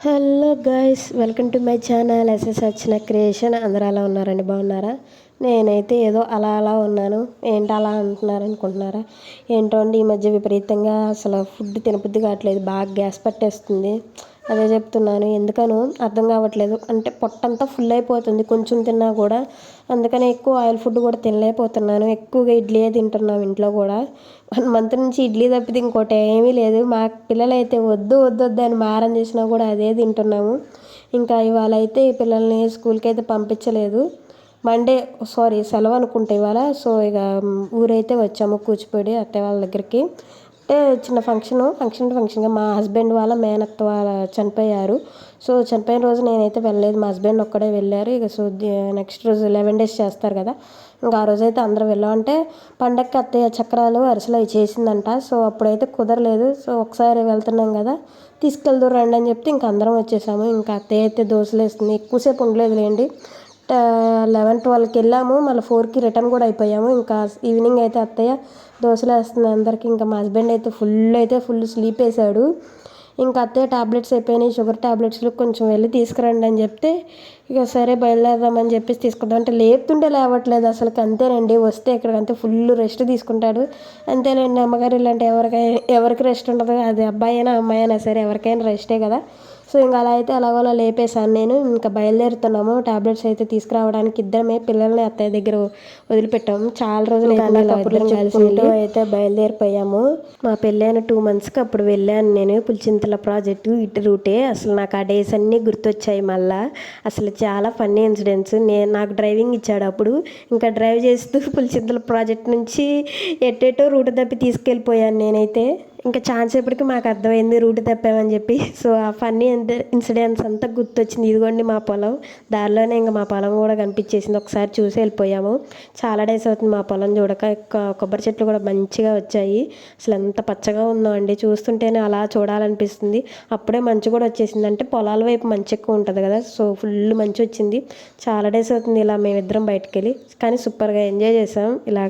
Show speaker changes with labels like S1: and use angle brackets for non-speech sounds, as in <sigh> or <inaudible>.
S1: Hello guys welcome to my channel SS వచ్చిన creation. అందరూ అలా ఉన్నారండి? బాగున్నారా? నేనైతే ఏదో అలా అలా ఉన్నాను. ఏంటి అలా అంటున్నారు అనుకుంటున్నారా? ఏంటో అండి ఈ మధ్య విపరీతంగా అసలు ఫుడ్ తినబుద్ధి కావట్లేదు. బాగా గ్యాస్ పట్టేస్తుంది. అదే చెప్తున్నాను. ఎందుకనో అర్థం కావట్లేదు. అంటే పొట్టంతా ఫుల్ అయిపోతుంది. కొంచెం తిన్నా కూడా అందుకనే ఎక్కువ ఆయిల్ ఫుడ్ కూడా తినలేకపోతున్నాను. ఎక్కువగా ఇడ్లీయే తింటున్నాం ఇంట్లో కూడా. వన్ మంత్ నుంచి ఇడ్లీ తప్పితే ఇంకోటి ఏమీ లేదు. మా పిల్లలైతే వద్దు వద్దు వద్దు అని మారం చేసినా కూడా అదే తింటున్నాము. ఇంకా ఇవాళ అయితే ఈ పిల్లల్ని స్కూల్కి అయితే పంపించలేదు. మండే సారీ సెలవు అనుకుంటే ఇవాళ. సో ఇక ఊరైతే వచ్చాము కూచిపూడి అత్తయ్య వాళ్ళ దగ్గరికి. అంటే చిన్న ఫంక్షన్ ఫంక్షన్ ఫంక్షన్గా మా హస్బెండ్ వాళ్ళ మేనత్త వాళ్ళ చనిపోయారు. సో చనిపోయిన రోజు నేనైతే వెళ్ళలేదు. మా హస్బెండ్ ఒక్కడే వెళ్ళారు. ఇక సో నెక్స్ట్ రోజు లెవెన్ డేస్ చేస్తారు కదా. ఇంకా ఆ రోజు అయితే అందరూ వెళ్ళామంటే పండగకి అత్తయ్య చక్రాలు అరిసెలు అవి చేసిందంట. సో అప్పుడైతే కుదరలేదు. సో ఒకసారి వెళ్తున్నాం కదా తీసుకెళ్దూ రండి అని చెప్తే ఇంకా అందరం వచ్చేసాము. ఇంకా అత్తయ్య అయితే దోశలు వేస్తుంది ఎక్కువసేపు ఉండలేదు లేండి లెవెన్ ట్వెల్వ్కి వెళ్ళాము మళ్ళీ ఫోర్కి రిటర్న్ కూడా అయిపోయాము. ఇంకా ఈవినింగ్ అయితే అత్తయ్య దోశలు వేస్తుంది అందరికి. ఇంకా మా హస్బెండ్ అయితే ఫుల్ అయితే ఫుల్ స్లీప్ వేసాడు ఇంకా అత్తయ్య టాబ్లెట్స్ అయిపోయినాయి. షుగర్ టాబ్లెట్స్లు కొంచెం వెళ్ళి తీసుకురండి అని చెప్తే ఇక సరే బయలుదేరదామని చెప్పేసి తీసుకుంటాం. అంటే లేపుతుంటే లేవట్లేదు అసలు అంతేనండి. వస్తే ఇక్కడికంతే ఫుల్ రెస్ట్ తీసుకుంటాడు. అంతేనండి అమ్మగారు ఇలాంటి ఎవరికైనా ఎవరికి రెస్ట్ ఉండదు. అది అబ్బాయి అయినా అమ్మాయి అయినా సరే ఎవరికైనా రెస్టే కదా. సో ఇంకా అలా అయితే అలాగోలా లేపేశాను నేను. ఇంకా బయలుదేరుతున్నాము. టాబ్లెట్స్ అయితే తీసుకురావడానికి ఇద్దరమే పిల్లల్ని అత్తయ్య దగ్గర వదిలిపెట్టాము. చాలా రోజులు కలిసి అయితే బయలుదేరిపోయాము. మా పెళ్ళైన టూ మంత్స్కి అప్పుడు వెళ్ళాను నేను పులిచింతల ప్రాజెక్టు ఇటు రూటే అసలు నాకు ఆ డేస్ అన్నీ గుర్తొచ్చాయి మళ్ళా. అసలు చాలా ఫన్నీ ఇన్సిడెంట్స్ నేను నాకు డ్రైవింగ్ ఇచ్చాడు అప్పుడు. ఇంకా డ్రైవ్ చేస్తూ <laughs> పులిచింతల ప్రాజెక్ట్ నుంచి ఎట్టేటో రూట్ తప్పి తీసుకెళ్ళిపోయాను నేనైతే. ఇంకా ఛాన్స్ ఎప్పటికి మాకు అర్థమైంది రూట్ తప్పామని చెప్పి. సో ఆ ఫన్నీ ఇన్సిడెంట్స్ అంతా గుర్తొచ్చింది. ఇదిగోండి మా పొలం. దారిలోనే ఇంకా మా పొలం కూడా కనిపించేసింది. ఒకసారి చూసి వెళ్ళిపోయాము. చాలా డేస్ అవుతుంది మా పొలం చూడక. కొబ్బరి చెట్లు కూడా మంచిగా వచ్చాయి. అసలు ఎంత పచ్చగా ఉందో అండి. చూస్తుంటేనే అలా చూడాలనిపిస్తుంది. అప్పుడే మంచు కూడా వచ్చేసింది. అంటే పొలాల వైపు మంచి ఎక్కువ ఉంటుంది కదా. సో ఫుల్ మంచి వచ్చింది. చాలా డేస్ అవుతుంది ఇలా మేమిద్దరం బయటకు వెళ్ళి కానీ సూపర్గా ఎంజాయ్ చేసాం. ఇలా